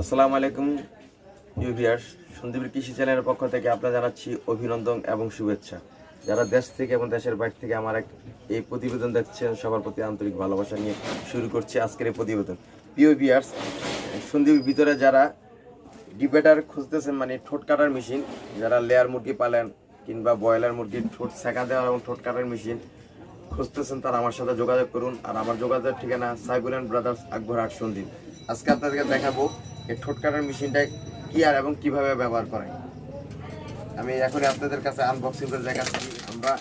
আসসালামু আলাইকুম ইউভিয়ার্স সন্দীপের কৃষি চ্যানেলের পক্ষ থেকে আপনারা জানাচ্ছি অভিনন্দন এবং শুভেচ্ছা। যারা দেশ থেকে এবং দেশের বাইরে থেকে আমার এক এই প্রতিবেদন দেখছেন, সবার প্রতি আন্তরিক ভালোবাসা নিয়ে শুরু করছি আজকের এই প্রতিবেদন। প্রিয় সন্দীপের ভিতরে যারা ডিবেটার খুঁজতেছেন মানে ঠোঁট কাটার মেশিন, যারা লেয়ার মুরগি পালেন কিংবা ব্রয়লার মুরগির ঠোঁট সেকা দেওয়ার এবং ঠোঁট কাটার মেশিন খুঁজতেছেন, তারা আমার সাথে যোগাযোগ করুন। আর আমার যোগাযোগের ঠিকানা সাইবুল ব্রাদার্স আকবর হাট সন্দীপ। আজকে আপনাদেরকে দেখাবো এই ঠোঁট কাটার মেশিনটা কি আর এবং কীভাবে ব্যবহার করে আমি এখন আপনাদের কাছে আনবক্সিং করে দেখাচ্ছি। আমরা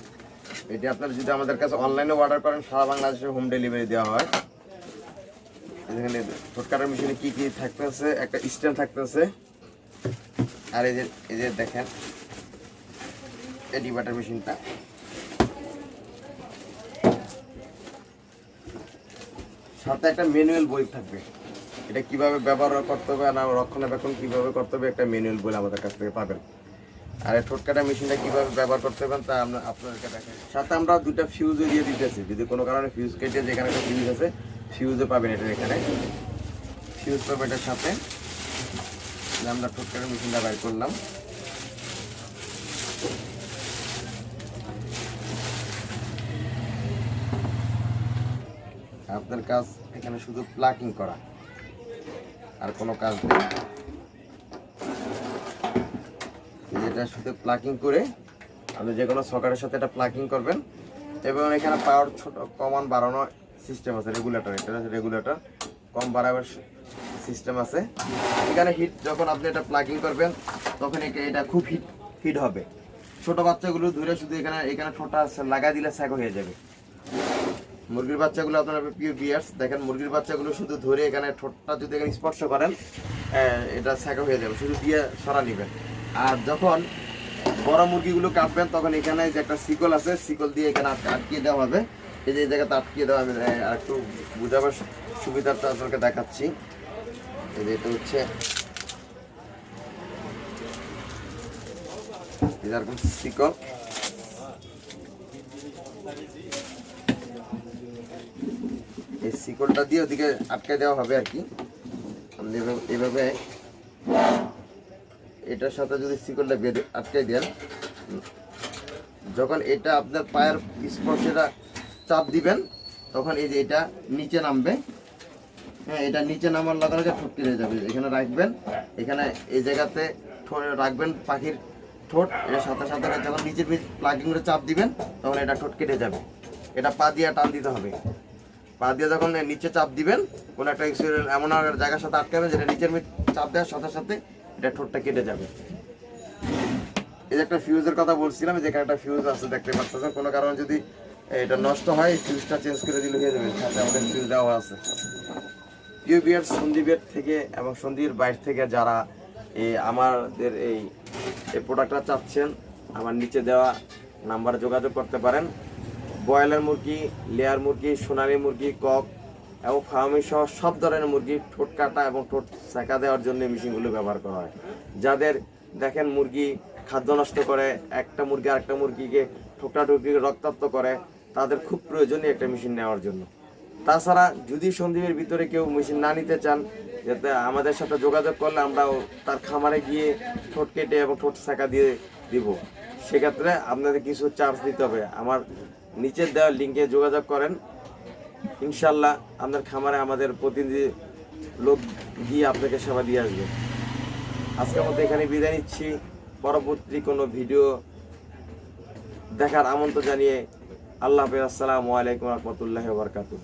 এটি আপনারা যদি আমাদের কাছে অনলাইনে অর্ডার করেন, সারা বাংলাদেশে হোম ডেলিভারি দেওয়া হয়। এখানে ঠোঁট কাটার মেশিনে কি কি থাকতেছে, একটা স্ট্যান্ড থাকতেছে। আর এই যে এই যে দেখেন, এডি বাটার মেশিনটা। সাথে একটা ম্যানুয়াল বই থাকবে। এটা কীভাবে ব্যবহার করতে হবে না রক্ষণাবেক্ষণ কীভাবে করতে হবে একটা ম্যানুয়াল বলে আমাদের কাছ থেকে পাবেন। আর এই ঠোঁটকাটা মেশিনটা কীভাবে ব্যবহার করতে হবে তা আমরা আপনাদেরকে দেখাই। সাথে আমরা দুটা ফিউজও দিয়ে দিতেছি। যদি কোনো কারণে ফিউজ কেটে যেখানে একটা ফিউজ আছে ফিউজও পাবেন এটা এখানে। ফিউজ পাবেন এটার সাথে। আমরা ঠোঁটকাটা মেশিনটা বাইর করলাম। আপনার কাজ এখানে শুধু প্লাকিং করা। আর কোনো কাজ নেই। এটা শুধু প্লাকিং করে আপনি যে কোনো সকারের সাথে এটা প্লাকিং করবেন। এবং এখানে পাওয়ার ছোট কমান বাড়ানো সিস্টেম আছে রেগুলেটর এটা রেগুলেটর কম বাড়াবার সিস্টেম আছে। এখানে হিট যখন আপনি এটা প্লাকিং করবেন, তখন এটা খুব হিট হিট হবে। ছোট বাচ্চাগুলো ধরে শুধু এখানে এখানে ঠোঁটা লাগাই দিলে স্যাক হয়ে যাবে। মুরগির বাচ্চাগুলো আপনারা পিওর বিয়ার্স দেখেন, মুরগির বাচ্চাগুলো শুধু ধরে এখানে ঠোঁটটা যদি এখানে স্পর্শ করেন এটা স্যাকা হয়ে যাবে, শুধু দিয়ে সরা নেবেন। আর যখন বড় মুরগিগুলো কাটবেন, তখন এখানে যে একটা শিকল আছে, শিকল দিয়ে এখানে আটকে- আটকিয়ে দেওয়া হবে। এই যে এই জায়গাতে আটকিয়ে দেওয়া হবে আর একটু বুঝাবার সুবিধাটা আপনাকে দেখাচ্ছি। এই যে এটা হচ্ছে এরকম শিকল। শিকলটা দিয়ে ওদিকে আটকে দেওয়া হবে আর কি। আপনি এভাবে- এটার সাথে যদি শিকলটা বেঁধে আটকে দেন, যখন এটা আপনার পায়ের স্পর্শেটা চাপ দিবেন, তখন এই যে এটা নিচে নামবে। হ্যাঁ এটা নিচে নামার লগে লগে ঠোঁট কেটে যাবে। এখানে রাখবেন, এখানে এই জায়গাতে রাখবেন, পাখির ঠোঁট। এর সাথে সাথে যখন নিচের প্লাগিং করে চাপ দিবেন, তখন এটা ঠোঁট কেটে যাবে। এটা পা দিয়ে টান দিতে হবে। পা দিয়ে যখন নিচে চাপ দিবেন, কোনো একটা এমন জায়গার সাথে আটকাবে যেটা নিচের চাপ দেওয়ার সাথে সাথে এটা ঠোঁটটা কেটে যাবে। এই যে একটা ফিউজের কথা বলছিলাম যে এখানে একটা ফিউজ আছে, দেখতে পাচ্ছেন? কোনো কারণে যদি এটা নষ্ট হয় ফিউজটা চেঞ্জ করে দিলে হয়ে যাবে। সাথে আমাদের ফিউজ দেওয়া আছে। ইউবিআর সন্দীপের থেকে এবং সন্দীপের বাইরে থেকে যারা এই আমাদের এই প্রোডাক্টটা চাচ্ছেন, আমার নিচে দেওয়া নাম্বারে যোগাযোগ করতে পারেন। ব্রয়লার মুরগি, লেয়ার মুরগি, সোনালী মুরগি, কক এবং ফার্মি সহ সব ধরনের মুরগি ঠোঁট কাটা এবং ঠোঁট সেকা দেওয়ার জন্য মেশিনগুলো ব্যবহার করা হয়। যাদের দেখেন মুরগি খাদ্য নষ্ট করে, একটা মুরগি আরেকটা মুরগিকে ঠোকরা ঠুকরি রক্তাক্ত করে, তাদের খুব প্রয়োজনীয় একটা মেশিন নেওয়ার জন্য। তাছাড়া যদি সন্দীপের ভিতরে কেউ মেশিন না নিতে চান, যাতে আমাদের সাথে যোগাযোগ করলে আমরা তার খামারে গিয়ে ঠোঁট কেটে এবং ঠোঁট শাখা দিয়ে দিব। সেক্ষেত্রে আপনাদের কিছু চার্জ দিতে হবে। আমার নিচের দেওয়ার লিঙ্কে যোগাযোগ করেন। ইনশাল্লাহ আপনার খামারে আমাদের প্রতিনিধি লোক গিয়ে আপনাকে সেবা দিয়ে আসবে। আজকের মতো এখানে বিদায় নিচ্ছি। পরবর্তী কোনো ভিডিও দেখার আমন্ত্রণ জানিয়ে আল্লাহ হাফিজ। আসসালামু আলাইকুম রহমতুল্লাহ বরকাতুহ।